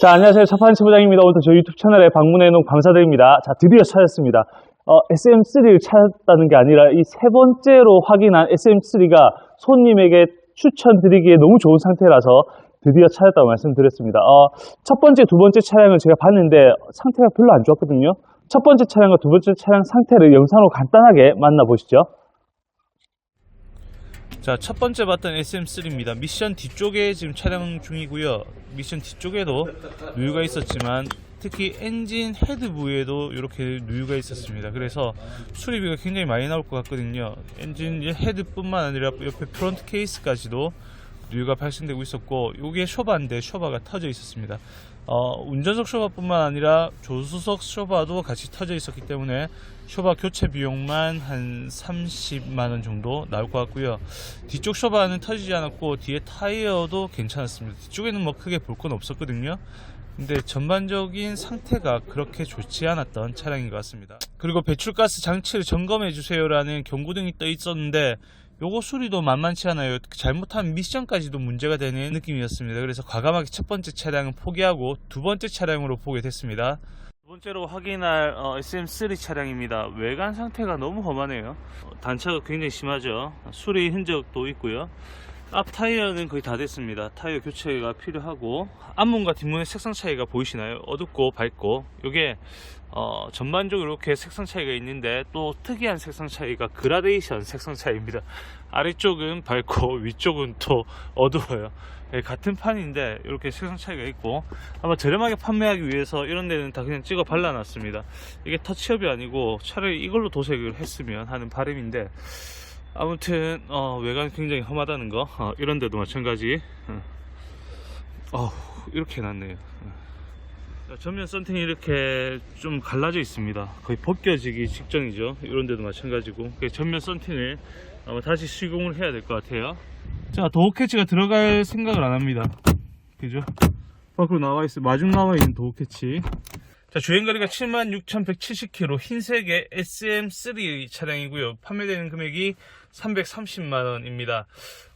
자, 안녕하세요. 차파인치 부장입니다. 오늘도 저희 유튜브 채널에 방문해 놓은 감사드립니다. 자, 드디어 찾았습니다. 어, SM3를 찾았다는 게 아니라 이 세 번째로 확인한 SM3가 손님에게 추천드리기에 너무 좋은 상태라서 드디어 찾았다고 말씀드렸습니다. 어, 첫 번째, 두 번째 차량을 제가 봤는데 상태가 별로 안 좋았거든요. 첫 번째 차량과 두 번째 차량 상태를 영상으로 간단하게 만나보시죠. 자, 첫 번째 봤던 SM3입니다. 미션 뒤쪽에 지금 촬영 중이고요. 미션 뒤쪽에도 누유가 있었지만 특히 엔진 헤드 부위에도 이렇게 누유가 있었습니다. 그래서 수리비가 굉장히 많이 나올 것 같거든요. 엔진 헤드뿐만 아니라 옆에 프론트 케이스까지도 누유가 발생되고 있었고 이게 쇼바인데 쇼바가 터져 있었습니다. 어, 운전석 쇼바뿐만 아니라 조수석 쇼바도 같이 터져 있었기 때문에 쇼바 교체 비용만 한 30만 원 정도 나올 것 같고요. 뒤쪽 쇼바는 터지지 않았고 뒤에 타이어도 괜찮았습니다. 뒤쪽에는 뭐 크게 볼 건 없었거든요. 근데 전반적인 상태가 그렇게 좋지 않았던 차량인 것 같습니다. 그리고 배출가스 장치를 점검해 주세요라는 경고등이 떠 있었는데 요거 수리도 만만치 않아요. 잘못하면 미션까지도 문제가 되는 느낌이었습니다. 그래서 과감하게 첫 번째 차량은 포기하고 두 번째 차량으로 보게 됐습니다. 두 번째로 확인할 어, SM3 차량입니다. 외관 상태가 너무 험하네요. 어, 단차가 굉장히 심하죠. 수리 흔적도 있고요. 앞 타이어는 거의 다 됐습니다. 타이어 교체가 필요하고 앞문과 뒷문의 색상 차이가 보이시나요? 어둡고 밝고 이게 어, 전반적으로 이렇게 색상 차이가 있는데 또 특이한 색상 차이가 그라데이션 색상 차이입니다. 아래쪽은 밝고 위쪽은 또 어두워요. 예, 같은 판인데 이렇게 색상 차이가 있고 아마 저렴하게 판매하기 위해서 이런 데는 다 그냥 찍어 발라 놨습니다. 이게 터치업이 아니고 차라리 이걸로 도색을 했으면 하는 바람인데 아무튼 어, 외관 굉장히 험하다는 거 어, 이런 데도 마찬가지. 어, 이렇게 났네요. 어. 자, 전면 썬팅이 이렇게 좀 갈라져 있습니다. 거의 벗겨지기 직전이죠. 이런 데도 마찬가지고. 그 전면 썬팅을 아마 다시 시공을 해야 될 것 같아요. 자 도어 캐치가 들어갈 생각을 안 합니다. 그죠? 밖으로 나와 있어 마중 나와 있는 도어 캐치. 자, 주행거리가 76,170km 흰색의 SM3 차량이고요. 판매되는 금액이 330만원입니다.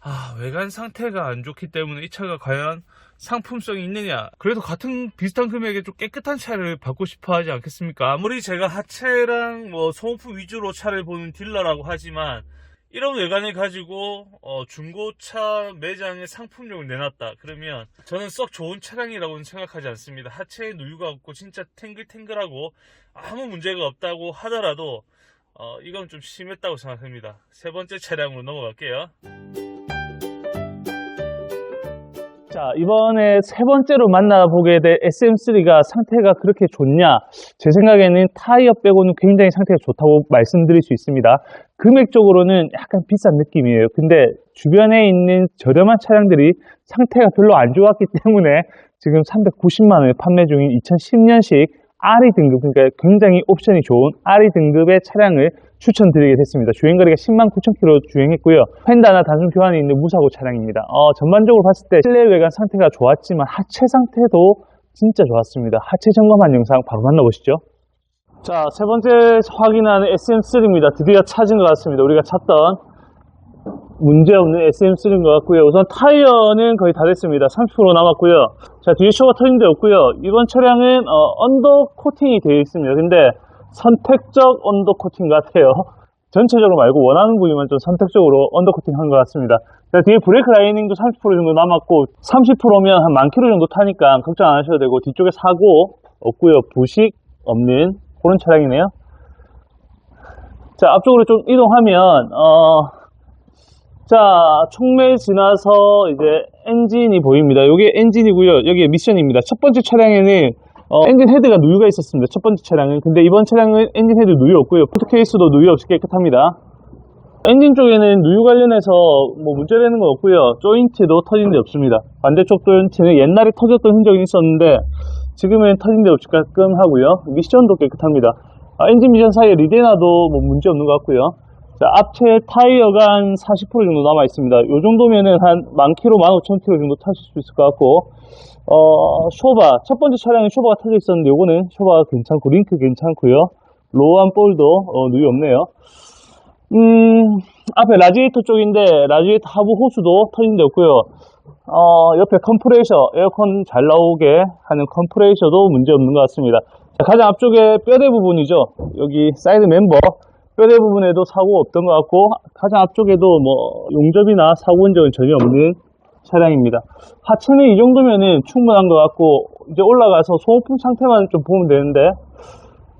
아, 외관 상태가 안 좋기 때문에 이 차가 과연 상품성이 있느냐. 그래도 같은 비슷한 금액에 좀 깨끗한 차를 받고 싶어 하지 않겠습니까? 아무리 제가 하체랑 뭐 소모품 위주로 차를 보는 딜러라고 하지만 이런 외관을 가지고 어, 중고차 매장에 상품력을 내놨다 그러면 저는 썩 좋은 차량이라고는 생각하지 않습니다 하체에 누유가 없고 진짜 탱글탱글하고 아무 문제가 없다고 하더라도 어, 이건 좀 심했다고 생각합니다 세 번째 차량으로 넘어갈게요 자, 이번에 세 번째로 만나보게 될 SM3가 상태가 그렇게 좋냐? 제 생각에는 타이어 빼고는 굉장히 상태가 좋다고 말씀드릴 수 있습니다. 금액적으로는 약간 비싼 느낌이에요. 근데 주변에 있는 저렴한 차량들이 상태가 별로 안 좋았기 때문에 지금 390만 원에 판매 중인 2010년식 RE 등급, 그러니까 굉장히 옵션이 좋은 RE 등급의 차량을 추천드리게 됐습니다. 주행거리가 10만 9천 킬로 주행했고요. 펜다나 단순 교환이 있는 무사고 차량입니다. 어, 전반적으로 봤을 때 실내 외관 상태가 좋았지만 하체 상태도 진짜 좋았습니다. 하체 점검한 영상 바로 만나보시죠. 자, 세 번째 확인하는 SM3입니다. 드디어 찾은 것 같습니다. 우리가 찾던 문제없는 SM3인 것 같고요. 우선 타이어는 거의 다 됐습니다. 30% 남았고요. 자, 뒤에 쇼가 터진 데 없고요. 이번 차량은 어, 언더 코팅이 되어 있습니다. 근데 선택적 언더 코팅 같아요. 전체적으로 말고 원하는 부위만 좀 선택적으로 언더 코팅 한 것 같습니다. 자, 뒤에 브레이크 라이닝도 30% 정도 남았고 30%면 한 만 킬로 정도 타니까 걱정 안 하셔도 되고 뒤쪽에 사고 없고요. 부식 없는 그런 차량이네요. 자, 앞쪽으로 좀 이동하면 어, 자, 총매 지나서 이제 엔진이 보입니다. 이게 엔진이고요. 여기 미션입니다. 첫 번째 차량에는 어, 엔진 헤드가 누유가 있었습니다. 첫 번째 차량은. 근데 이번 차량은 엔진 헤드 누유 없고요. 포트 케이스도 누유 없이 깨끗합니다. 엔진 쪽에는 누유 관련해서 뭐 문제되는 건 없고요. 조인트도 터진 데 없습니다. 반대쪽 조인트는 옛날에 터졌던 흔적이 있었는데 지금은 터진 데 없이 깔끔하고요. 미션도 깨끗합니다. 아, 엔진 미션 사이에 리데나도 뭐 문제 없는 것 같고요. 자, 앞체 타이어가 한 40% 정도 남아 있습니다. 요 정도면은 한만 킬로, 만 오천 킬로 정도 타실 수 있을 것 같고, 어, 쇼바. 첫 번째 차량에 쇼바가 터져 있었는데, 요거는 쇼바가 괜찮고, 링크 괜찮고요. 로우한 볼도, 어, 누이 없네요. 음, 앞에 라지에이터 쪽인데, 라지에이터 하부 호수도 터진 데 없고요. 어, 옆에 컴프레셔, 에어컨 잘 나오게 하는 컴프레셔도 문제 없는 것 같습니다. 자, 가장 앞쪽에 뼈대 부분이죠. 여기 사이드 멤버, 뼈대 부분에도 사고 없던 것 같고, 가장 앞쪽에도 뭐, 용접이나 사고 흔적은 전혀 없는 차량입니다. 하체는 이 정도면은 충분한 것 같고, 이제 올라가서 소모품 상태만 좀 보면 되는데,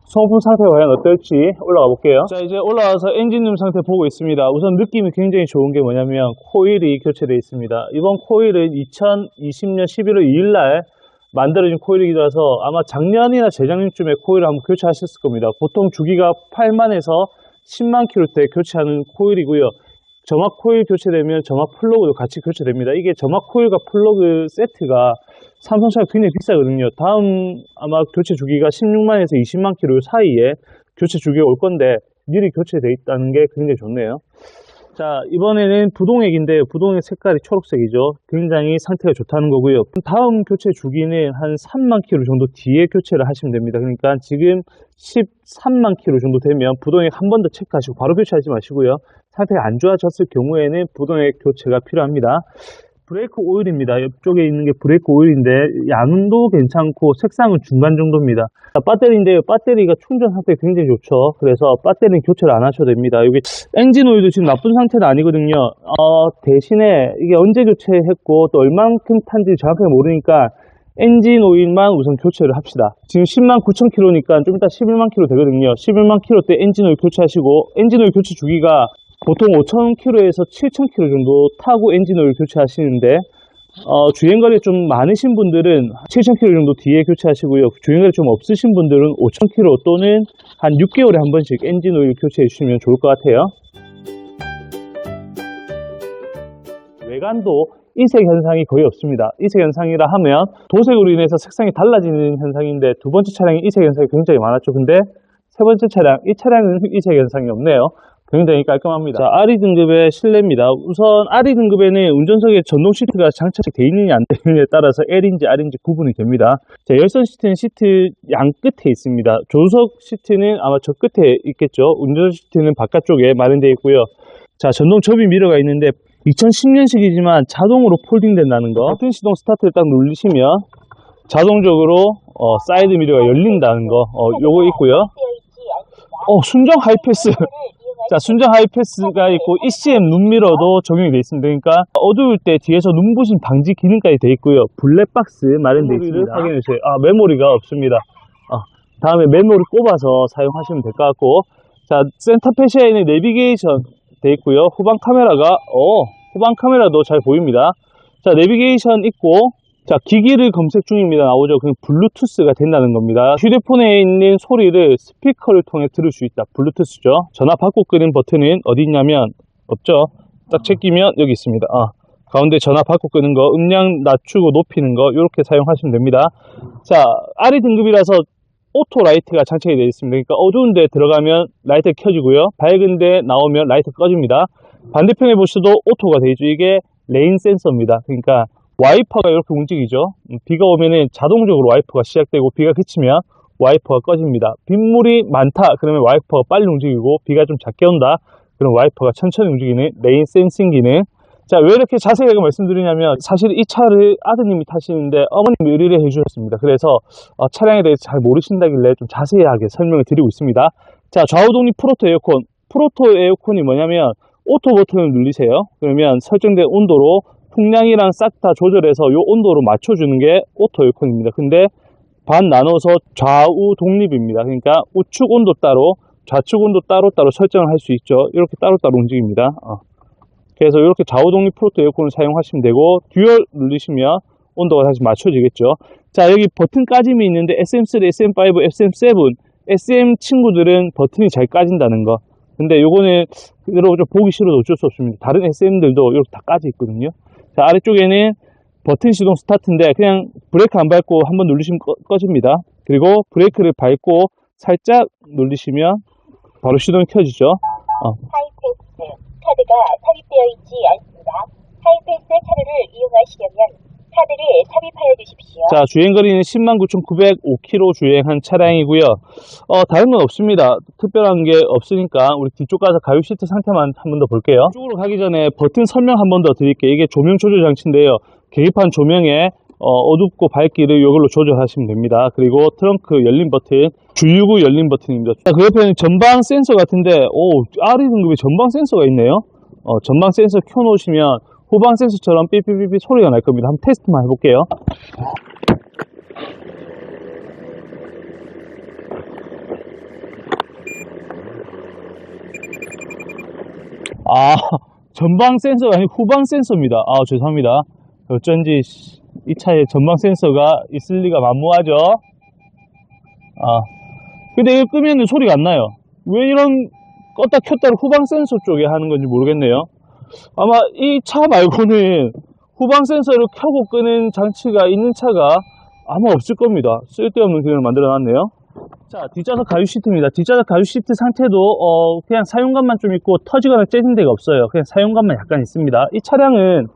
소모품 상태가 과연 어떨지 올라가 볼게요. 자, 이제 올라와서 엔진룸 상태 보고 있습니다. 우선 느낌이 굉장히 좋은 게 뭐냐면 코일이 교체되어 있습니다. 이번 코일은 2020년 11월 2일 날 만들어진 코일이라서 아마 작년이나 재작년쯤에 코일을 한번 교체하셨을 겁니다. 보통 주기가 8만에서 10만 킬로대 교체하는 코일이고요. 점막 코일 교체되면 점막 플러그도 같이 교체됩니다. 이게 점막 코일과 플러그 세트가 삼성차가 굉장히 비싸거든요. 다음 아마 교체 주기가 16만에서 20만 킬로 사이에 교체 주기가 올 건데 미리 교체되어 있다는 게 굉장히 좋네요. 자 이번에는 부동액인데 부동액 색깔이 초록색이죠. 굉장히 상태가 좋다는 거고요. 다음 교체 주기는 한 3만 킬로 정도 뒤에 교체를 하시면 됩니다. 그러니까 지금 13만 킬로 정도 되면 부동액 한 번 더 체크하시고 바로 교체하지 마시고요. 상태가 안 좋아졌을 경우에는 부동액 교체가 필요합니다. 브레이크 오일입니다. 옆쪽에 있는 게 브레이크 오일인데 양도 괜찮고 색상은 중간 정도입니다. 자, 배터리인데요. 배터리가 충전 상태 굉장히 좋죠. 그래서 배터리는 교체를 안 하셔도 됩니다. 여기 엔진 오일도 지금 나쁜 상태는 아니거든요. 어, 대신에 이게 언제 교체했고 또 얼만큼 탄지 정확하게 모르니까 엔진 오일만 우선 교체를 합시다. 지금 10만 9천 킬로니까 좀 이따 11만 킬로 되거든요. 11만 킬로 때 엔진 오일 교체하시고 엔진 오일 교체 주기가 보통 5,000km에서 7,000km 정도 타고 엔진오일 교체하시는데 어, 주행거리 좀 많으신 분들은 7,000km 정도 뒤에 교체하시고요. 주행거리 좀 없으신 분들은 5,000km 또는 한 6개월에 한 번씩 엔진오일 교체해 주시면 좋을 것 같아요. 외관도 이색 현상이 거의 없습니다. 이색 현상이라 하면 도색으로 인해서 색상이 달라지는 현상인데 두 번째 차량이 이색 현상이 굉장히 많았죠. 근데 세 번째 차량, 이 차량은 이색 현상이 없네요. 굉장히 깔끔합니다. 자, RE 등급의 실내입니다. 우선 RE 등급에는 운전석에 전동 시트가 장착되어 있느냐 안 되느냐에 따라서 L인지 R인지 구분이 됩니다. 자, 열선 시트는 시트 양 끝에 있습니다. 조수석 시트는 아마 저 끝에 있겠죠. 운전 시트는 바깥쪽에 마련되어 있고요. 자, 전동 접이 미러가 있는데 2010년식이지만 자동으로 폴딩 된다는 거. 버튼 시동 스타트를 딱 누르시면 자동적으로 어, 사이드 미러가 열린다는 거. 어, 요거 있고요. 어, 순정 하이패스. 자, 순정 하이패스가 있고 ECM 눈미러도 적용이 되어 있습니다. 그러니까 어두울 때 뒤에서 눈부신 방지 기능까지 되어 있고요. 블랙박스 마련되어 있습니다. 확인해 주세요. 아, 메모리가 없습니다. 아, 다음에 메모리 꼽아서 사용하시면 될 것 같고 자, 센터 페시아에는 내비게이션 되어 있고요. 후방 카메라가 어, 후방 카메라도 잘 보입니다. 자, 내비게이션 있고 자, 기기를 검색 중입니다. 나오죠. 그 블루투스가 된다는 겁니다. 휴대폰에 있는 소리를 스피커를 통해 들을 수 있다. 블루투스죠. 전화 받고 끄는 버튼은 어디 있냐면 없죠. 딱 제끼면 여기 있습니다. 아, 가운데 전화 받고 끄는 거, 음량 낮추고 높이는 거 이렇게 사용하시면 됩니다. 자, RE 등급이라서 오토 라이트가 장착이 되어 있습니다. 그러니까 어두운 데 들어가면 라이트가 켜지고요. 밝은 데 나오면 라이트 꺼집니다. 반대편에 보셔도 오토가 되어 있죠. 이게 레인 센서입니다. 그러니까 와이퍼가 이렇게 움직이죠. 음, 비가 오면은 자동적으로 와이퍼가 시작되고 비가 그치면 와이퍼가 꺼집니다. 빗물이 많다 그러면 와이퍼가 빨리 움직이고 비가 좀 작게 온다 그럼 와이퍼가 천천히 움직이는 레인 센싱 기능. 자, 왜 이렇게 자세하게 말씀드리냐면 사실 이 차를 아드님이 타시는데 어머님이 의뢰를 해주셨습니다. 그래서 어, 차량에 대해서 잘 모르신다길래 좀 자세하게 설명을 드리고 있습니다. 자, 좌우 독립 프로토 에어컨. 프로토 에어컨이 뭐냐면 오토 버튼을 누르세요. 그러면 설정된 온도로 풍량이랑 싹 다 조절해서 이 온도로 맞춰주는 게 오토 에어컨입니다. 근데 반 나눠서 좌우 독립입니다. 그러니까 우측 온도 따로, 좌측 온도 따로 따로 설정을 할 수 있죠. 이렇게 따로따로 움직입니다. 어. 그래서 이렇게 좌우 독립 프로토 에어컨을 사용하시면 되고, 듀얼 누르시면 온도가 다시 맞춰지겠죠. 자, 여기 버튼 까짐이 있는데 SM3, SM5, SM7, SM 친구들은 버튼이 잘 까진다는 거. 근데 요거는 여러분 좀 보기 싫어도 어쩔 수 없습니다. 다른 SM들도 이렇게 다 까져 있거든요. 자, 아래쪽에는 버튼 시동 스타트인데 그냥 브레이크 안 밟고 한번 누르시면 꺼, 집니다 그리고 브레이크를 밟고 살짝 누르시면 바로 시동이 켜지죠. 하이패스 카드가 삽입되어 있지 않습니다. 하이패스 카드를 이용하시려면 카드를 삽입하여 주십시오. 자, 주행거리는 109,905km 주행한 차량이고요. 어, 다른 건 없습니다. 특별한 게 없으니까 우리 뒤쪽 가서 가죽 시트 상태만 한 번 더 볼게요. 이쪽으로 가기 전에 버튼 설명 한 번 더 드릴게요. 이게 조명 조절 장치인데요. 계기판 조명에 어, 둡고 밝기를 이걸로 조절하시면 됩니다. 그리고 트렁크 열림 버튼, 주유구 열림 버튼입니다. 자, 그 옆에는 전방 센서 같은데, 오, RE 등급의 전방 센서가 있네요. 어, 전방 센서 켜놓으시면 후방 센서처럼 삐삐삐삐 소리가 날 겁니다. 한번 테스트만 해볼게요. 아, 전방 센서가 아니고 후방 센서입니다. 아, 죄송합니다. 어쩐지 씨, 이 차에 전방 센서가 있을 리가 만무하죠. 아, 근데 이거 끄면 소리가 안 나요. 왜 이런 껐다 켰다를 후방 센서 쪽에 하는 건지 모르겠네요. 아마 이 차 말고는 후방 센서를 켜고 끄는 장치가 있는 차가 아마 없을 겁니다. 쓸데없는 기능을 만들어 놨네요. 자, 뒷좌석 가죽 시트입니다. 뒷좌석 가죽 시트 상태도 어, 그냥 사용감만 좀 있고 터지거나 째진 데가 없어요. 그냥 사용감만 약간 있습니다. 이 차량은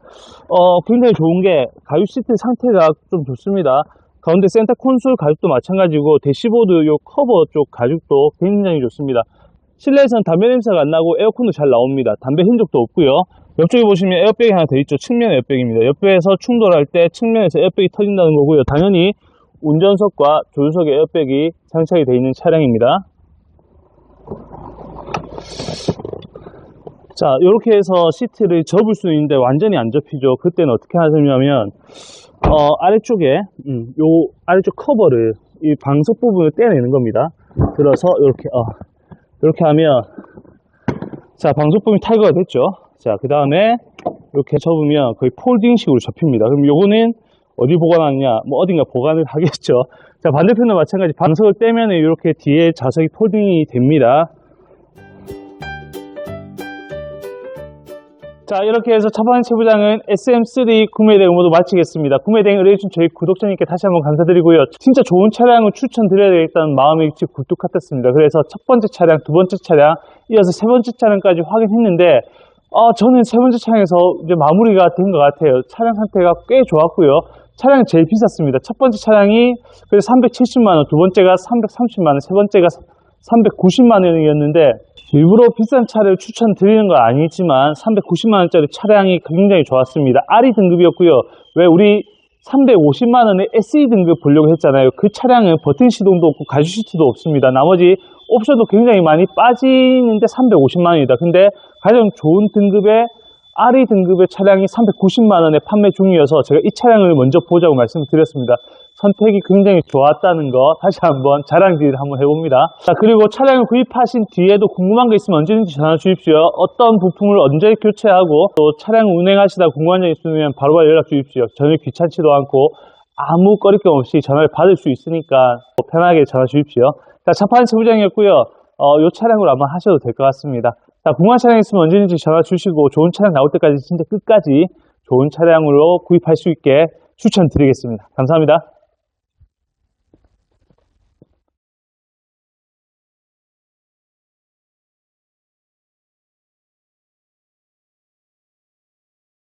어, 굉장히 좋은 게 가죽 시트 상태가 좀 좋습니다. 가운데 센터 콘솔 가죽도 마찬가지고 대시보드 요 커버 쪽 가죽도 굉장히 좋습니다. 실내에서는 담배 냄새가 안 나고 에어컨도 잘 나옵니다. 담배 흔적도 없고요. 옆쪽에 보시면 에어백이 하나 더 있죠. 측면 에어백입니다. 옆에서 충돌할 때 측면에서 에어백이 터진다는 거고요. 당연히 운전석과 조수석에 에어백이 장착이 되어 있는 차량입니다. 자, 이렇게 해서 시트를 접을 수 있는데 완전히 안 접히죠. 그때는 어떻게 하시냐면, 어, 아래쪽에, 음, 요 아래쪽 커버를, 이 방석 부분을 떼내는 겁니다. 들어서 이렇게, 어, 이렇게 하면, 자, 부분이 탈거가 됐죠. 자, 그 다음에 이렇게 접으면 거의 폴딩식으로 접힙니다. 그럼 요거는 어디 보관하느냐? 뭐 어딘가 보관을 하겠죠. 자, 반대편도 마찬가지 방석을 떼면 이렇게 뒤에 좌석이 폴딩이 됩니다. 자, 이렇게 해서 첫 번째 부장은 SM3 구매 대행 모두 마치겠습니다. 구매 대행 의뢰해주신 저희 구독자님께 다시 한번 감사드리고요. 진짜 좋은 차량을 추천드려야 되겠다는 마음이 굴뚝 같았습니다. 그래서 첫 번째 차량, 두 번째 차량, 이어서 세 번째 차량까지 확인했는데, 어, 저는 세 번째 차량에서 이제 마무리가 된 것 같아요. 차량 상태가 꽤 좋았고요. 차량이 제일 비쌌습니다. 첫 번째 차량이 그래서 370만원, 두 번째가 330만원, 세 번째가 390만원이었는데, 일부러 비싼 차를 추천드리는 건 아니지만 390만원짜리 차량이 굉장히 좋았습니다. RE 등급이었고요. 왜 우리 350만원의 SE 등급 보려고 했잖아요. 그 차량은 버튼 시동도 없고 가죽 시트도 없습니다. 나머지 옵션도 굉장히 많이 빠지는데 350만원이다. 근데 가장 좋은 등급의 RE 등급의 차량이 390만원에 판매 중이어서 제가 이 차량을 먼저 보자고 말씀을 드렸습니다. 선택이 굉장히 좋았다는 거 다시 한번 자랑질을 한번 해봅니다. 자, 그리고 차량을 구입하신 뒤에도 궁금한 거 있으면 언제든지 전화 주십시오. 어떤 부품을 언제 교체하고 또 차량 운행하시다 궁금한 점 있으면 바로바로 연락 주십시오. 전혀 귀찮지도 않고 아무 거리낌 없이 전화를 받을 수 있으니까 편하게 전화 주십시오. 자, 첫판 세부장이었고요. 어, 이 차량으로 아마 하셔도 될 것 같습니다. 자, 궁금한 차량 있으면 언제든지 전화 주시고 좋은 차량 나올 때까지 진짜 끝까지 좋은 차량으로 구입할 수 있게 추천드리겠습니다. 감사합니다.